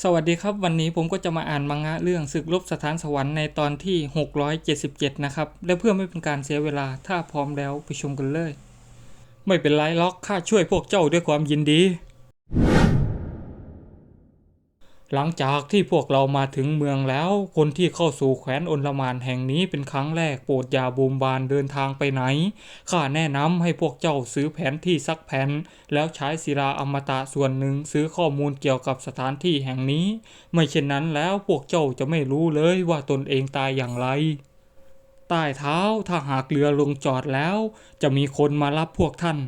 สวัสดีครับวันนี้ผมก็จะมาอ่านมังงะเรื่องศึกลบสถานสวรรค์ในตอนที่ 677 นะครับ และเพื่อไม่เป็นการเสียเวลาถ้าพร้อมแล้วไปชมกันเลย ไม่เป็นไรล็อกข้าช่วยพวกเจ้าด้วยความยินดี หลังจากที่พวกเรามาถึงเมืองแล้ว คนที่เข้าสู่แคว้นอนลมานแห่งนี้เป็นครั้งแรกโปรดอย่าบูมบานเดินทางไปไหน ข้าแนะนำให้พวกเจ้าซื้อแผนที่สักแผ่นแล้วใช้ศิลาอมตะส่วนหนึ่งซื้อข้อมูลเกี่ยวกับสถานที่แห่งนี้ ไม่เช่นนั้นแล้วพวกเจ้าจะไม่รู้เลยว่าตนเองตายอย่างไรใต้เท้าถ้าหากเรือลงจอดแล้ว จะมีคนมารับพวกท่าน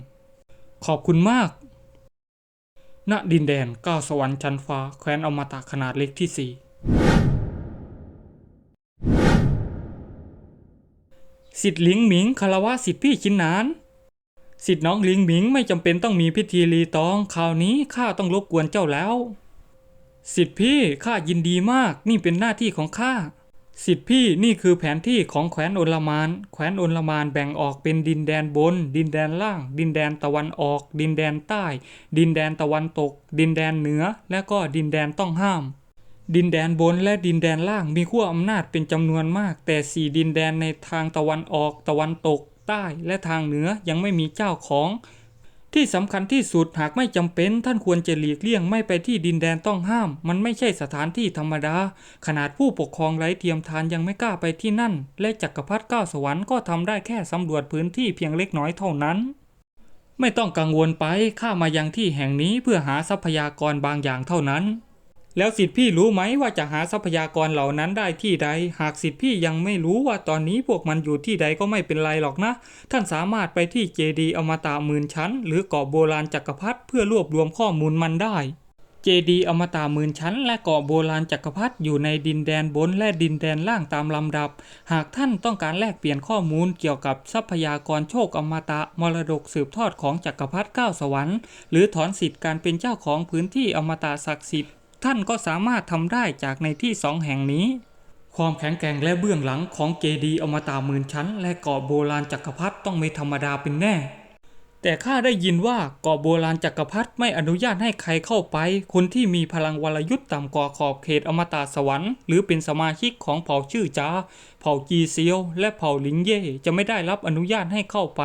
ขอบคุณมาก ณดินแดนก้าวสวรรค์ชั้นฟ้าแคว้นอมตะขนาดเล็กที่สี่สิทธิ์หลิงหมิงคารวะสิทธิพี่ชินนาน สิทธิ์น้องหลิงหมิงไม่จำเป็นต้องมีพิธีรีตองคราวนี้ข้าต้องรบกวนเจ้าแล้ว สิทธิพี่ข้ายินดีมากนี่เป็นหน้าที่ของข้า สิทธิพี่นี่คือแผนที่ของแคว้นโอลมาน แคว้นโอลมานแบ่งออกเป็นดินแดนบน ดินแดนล่าง ดินแดนตะวันออก ดินแดนใต้ ดินแดนตะวันตก ดินแดนเหนือ และก็ดินแดนต้องห้าม ดินแดนบนและดินแดนล่างมีขั้วอำนาจเป็นจำนวนมาก แต่สี่ดินแดนในทางตะวันออก ตะวันตก ใต้ และทางเหนือยังไม่มีเจ้าของ ที่สำคัญที่สุดหากไม่จำเป็น ท่านควรจะหลีกเลี่ยงไม่ไปที่ดินแดนต้องห้าม มันไม่ใช่สถานที่ธรรมดา ขนาดผู้ปกครองไร้เทียมทานยังไม่กล้าไปที่นั่น และจักรพรรดิก้าวสวรรค์ก็ทำได้แค่สำรวจพื้นที่เพียงเล็กน้อยเท่านั้น ไม่ต้องกังวลไปข้ามายังที่แห่งนี้เพื่อหาทรัพยากรบางอย่างเท่านั้น แล้วสิทธิพี่รู้ไหมว่าจะหาทรัพยากรเหล่านั้นได้ที่ใด หากสิทธิพี่ยังไม่รู้ว่าตอนนี้พวกมันอยู่ที่ใดก็ไม่เป็นไรหรอกนะ ท่านสามารถไปที่เจดีอมตะหมื่นชั้น หรือเกาะโบราณจักรพรรดิเพื่อรวบรวมข้อมูลมันได้ เจดีอมตะหมื่นชั้น และเกาะโบราณจักรพรรดิอยู่ในดินแดนบนและดินแดนล่างตามลำดับ หากท่านต้องการแลกเปลี่ยนข้อมูลเกี่ยวกับทรัพยากรโชคอมตะมรดกสืบทอดของจักรพรรดิเก้าสวรรค์ หรือถอนสิทธิ์การเป็นเจ้าของพื้นที่อมตะศักดิ์สิทธิ์ ท่านก็สามารถทำได้จากในที่สองแห่งนี้ ความแข็งแกร่งและเบื้องหลังของเจดีย์อมตะหมื่นชั้น และเกาะโบราณจักรพรรดิต้องไม่ธรรมดาเป็นแน่ แต่ข้าได้ยินว่าเกาะโบราณจักรพรรดิไม่อนุญาตให้ใครเข้าไป คนที่มีพลังวรยุทธ์ต่ำกว่าขอบเขตอมตะสวรรค์หรือเป็นสมาชิกของเผ่าชื่อจาเผ่าจีเซียว และเผ่าลิงเย่จะไม่ได้รับอนุญาตให้เข้าไป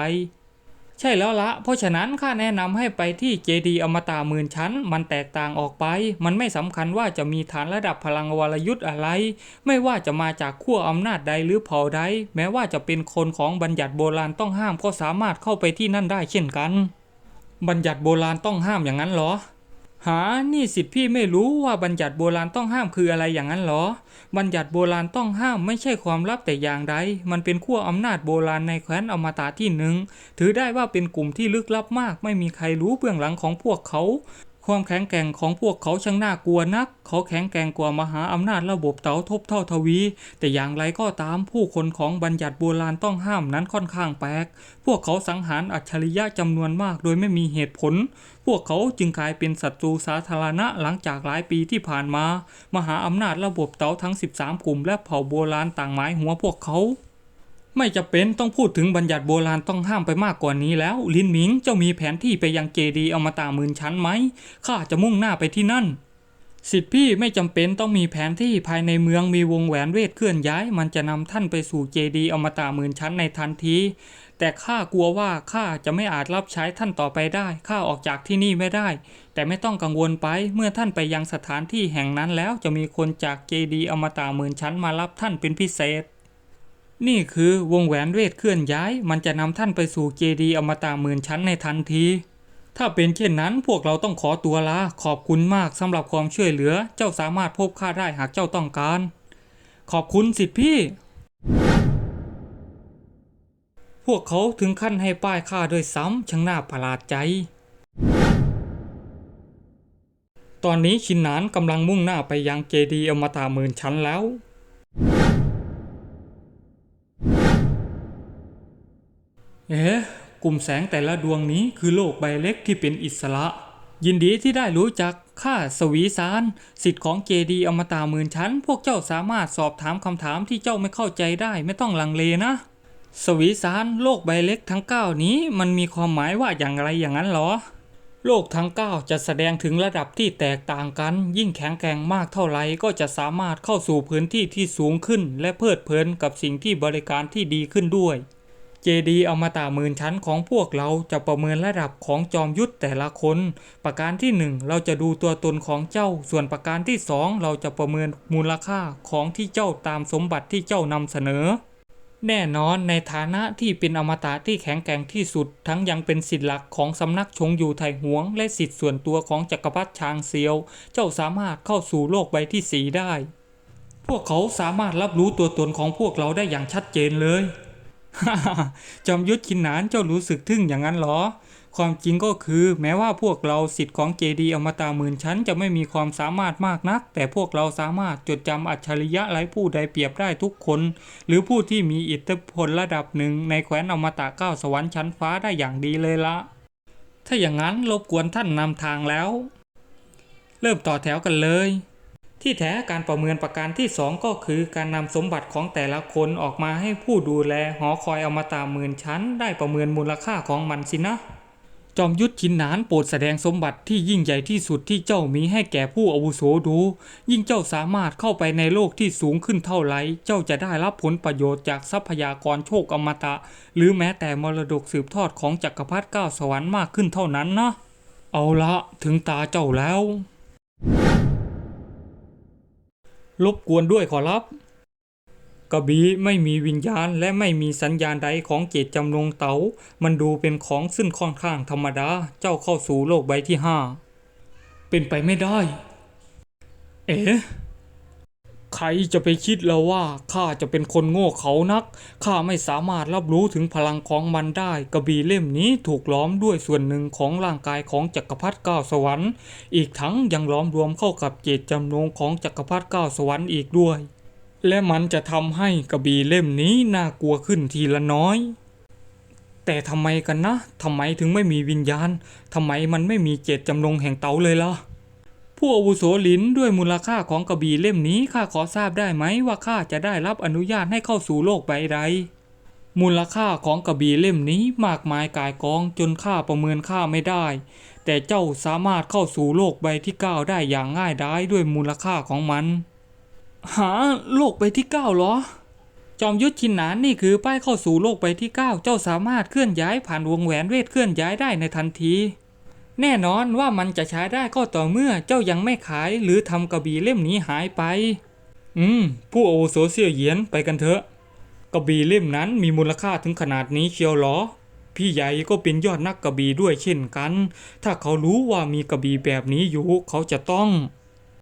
ใช่แล้วละ เพราะฉะนั้นข้าแนะนำให้ไปที่เจดีย์อมตะหมื่นชั้น มันแตกต่างออกไป มันไม่สำคัญว่าจะมีฐานระดับพลังวรยุทธ์อะไร ไม่ว่าจะมาจากขั้วอำนาจใดหรือเผ่าใด แม้ว่าจะเป็นคนของบัญญัติโบราณต้องห้ามก็สามารถเข้าไปที่นั่นได้เช่นกัน บัญญัติโบราณต้องห้ามอย่างนั้นเหรอ หา นี่สิพี่ไม่รู้ว่าบัญญัติโบราณต้องห้ามคืออะไรอย่างนั้นเหรอ บัญญัติโบราณต้องห้ามไม่ใช่ความลับแต่อย่างใด มันเป็นขั้วอำนาจโบราณในแคว้นอมตะที่หนึ่ง ถือได้ว่าเป็นกลุ่มที่ลึกลับมาก ไม่มีใครรู้เบื้องหลังของพวกเขา ความแข็งแกร่งของพวกเขาช่างน่ากลัวนัก เขาแข็งแกร่งกว่ามหาอำนาจระบบเต๋าทบเท่าทวี แต่อย่างไรก็ตามผู้คนของบัญญัติโบราณต้องห้ามนั้นค่อนข้างแปลก พวกเขาสังหารอัจฉริยะจำนวนมากโดยไม่มีเหตุผล พวกเขาจึงกลายเป็นศัตรูสาธารณะหลังจากหลายปีที่ผ่านมา มหาอำนาจระบบเต๋าทั้ง 13 กลุ่มและเผ่าโบราณต่างหมายหัวพวกเขา ไม่จะเป็นต้องพูดถึงบัญญัติโบราณต้องห้ามไปมากกว่านี้แล้ว ลินหมิงเจ้ามีแผนที่ไปยังเจดีย์อมตะหมื่นชั้นไหมข้าจะมุ่งหน้าไปที่นั่น สิทธิพี่ไม่จำเป็นต้องมีแผนที่ภายในเมืองมีวงแหวนเวทเคลื่อนย้าย มันจะนำท่านไปสู่เจดีย์อมตะหมื่นชั้นในทันที แต่ข้ากลัวว่าข้าจะไม่อาจรับใช้ท่านต่อไปได้ข้าออกจากที่นี่ไม่ได้ แต่ไม่ต้องกังวลไปเมื่อท่านไปยังสถานที่แห่งนั้นแล้วจะมีคนจากเจดีย์อมตะหมื่นชั้นมารับท่านเป็นพิเศษ นี่คือวงแหวนเวทเคลื่อนย้าย มันจะนำท่านไปสู่เจดีอมตะหมื่นชั้นในทันที ถ้าเป็นเช่นนั้นพวกเราต้องขอตัวลาขอบคุณมากสำหรับความช่วยเหลือ เจ้าสามารถพบข้าได้หากเจ้าต้องการ ขอบคุณสิทธิพี่ พวกเขาถึงขั้นให้ป้ายค่าด้วยซ้ำช่างน่าประหลาดใจ ตอนนี้ชินนานกำลังมุ่งหน้าไปยังเจดีอมตะหมื่นชั้นแล้ว เอ๊ะกลุ่มแสงแต่ละดวงนี้คือโลกใบเล็กที่เป็นอิสระ ยินดีที่ได้รู้จักข้าสวีสารสิทธิ์ของเจดีอมตะหมื่นชั้น พวกเจ้าสามารถสอบถามคำถามที่เจ้าไม่เข้าใจได้ไม่ต้องลังเลนะ สวีสารโลกใบเล็กทั้งเก้านี้มันมีความหมายว่าอย่างไรอย่างนั้นเหรอ โลกทั้ง 9 จะแสดงถึงระดับที่แตกต่างกัน ยิ่งแข็งแกร่งมากเท่าไหร่ก็จะสามารถเข้าสู่พื้นที่ที่สูงขึ้น และเพลิดเพลินกับสิ่งที่บริการที่ดีขึ้นด้วย เจดีอมตะหมื่นชั้นของพวกเราจะประเมินระดับของจอมยุทธแต่ละคน ประการที่หนึ่งเราจะดูตัวตนของเจ้า ส่วนประการที่สองเราจะประเมินมูลค่าของที่เจ้าตามสมบัติที่เจ้านำเสนอ แน่นอนในฐานะที่เป็นอมตะที่แข็งแกร่งที่สุด ทั้งยังเป็นสิทธิหลักของสำนักชงอยู่ไทหวง และสิทธิส่วนตัวของจักรพรรดิชางเซียว เจ้าสามารถเข้าสู่โลกใบที่สีได้ พวกเขาสามารถรับรู้ตัวตนของพวกเราได้อย่างชัดเจนเลย จอมยุทธขินหนานเจ้ารู้สึกทึ่งอย่างนั้นเหรอ ความจริงก็คือแม้ว่าพวกเราสิทธิ์ของเจดีอมตะหมื่นชั้นจะไม่มีความสามารถมากนัก แต่พวกเราสามารถจดจำอัจฉริยะไร้ผู้ใดเปรียบได้ทุกคน หรือผู้ที่มีอิทธิพลระดับหนึ่งในแคว้นอมตะเก้าสวรรค์ชั้นฟ้าได้อย่างดีเลยละ ถ้าอย่างนั้นรบกวนท่านนำทางแล้ว เริ่มต่อแถวกันเลย ที่แท้การประเมินประการที่สองก็คือการนำสมบัติของแต่ละคนออกมาให้ผู้ดูแลหอคอยอมตะหมื่นชั้น ได้ประเมินมูลค่าของมันสินะ จอมยุทธชินนานโปรดแสดงสมบัติที่ยิ่งใหญ่ที่สุดที่เจ้ามีให้แก่ผู้อาวุโสดู ยิ่งเจ้าสามารถเข้าไปในโลกที่สูงขึ้นเท่าไร เจ้าจะได้รับผลประโยชน์จากทรัพยากรโชคอมตะ หรือแม้แต่มรดกสืบทอดของจักรพรรดิเก้าสวรรค์มากขึ้นเท่านั้นนะ เอาละถึงตาเจ้าแล้ว รบกวนด้วยขอรับ กระบี่ไม่มีวิญญาณและไม่มีสัญญาณใดของเจตจำนงเต๋ามันดูเป็นของซึ่งค่อนข้างธรรมดา เจ้าเข้าสู่โลกใบที่ห้า เป็นไปไม่ได้ เอ๋ ใครจะไปคิดแล้วว่าข้าจะเป็นคนโง่เขานักข้าไม่สามารถรับรู้ถึงพลังของมันได้ กระบี่เล่มนี้ถูกล้อมด้วยส่วนหนึ่งของร่างกายของจักรพรรดิเก้าสวรรค์ อีกทั้งยังล้อมรวมเข้ากับเจตจำนงของจักรพรรดิเก้าสวรรค์อีกด้วย และมันจะทำให้กระบี่เล่มนี้น่ากลัวขึ้นทีละน้อยแต่ทำไมกันนะ ทำไมถึงไม่มีวิญญาณ ทำไมมันไม่มีเจตจำนงแห่งเตาเลยล่ะ ผู้อาวุโสหลินด้วยมูลค่าของกระบี่เล่มนี้ข้าขอทราบได้ไหมว่าข้าจะได้รับอนุญาตให้เข้าสู่โลกใบใดมูลค่าของกระบี่เล่มนี้มากมายกายกองจนข้าประเมินค่าไม่ได้ แต่เจ้าสามารถเข้าสู่โลกใบที่เก้าได้อย่างง่ายดายด้วยมูลค่าของมัน หาโลกใบที่เก้าเหรอ จอมยุทธชินหนานนี่คือป้ายเข้าสู่โลกใบที่เก้าเจ้าสามารถเคลื่อนย้ายผ่านวงแหวนเวทเคลื่อนย้ายได้ในทันที แน่นอนว่ามันจะใช้ได้ก็ต่อเมื่อเจ้ายังไม่ขายหรือทำกระบี่เล่มนี้หายไป อืม ผู้โอโซเซียเยียนไปกันเถอะ กระบี่เล่มนั้นมีมูลค่าถึงขนาดนี้เชียวหรอ พี่ใหญ่ก็เป็นยอดนักกระบี่ด้วยเช่นกัน ถ้าเขารู้ว่ามีกระบี่แบบนี้อยู่เขาจะต้อง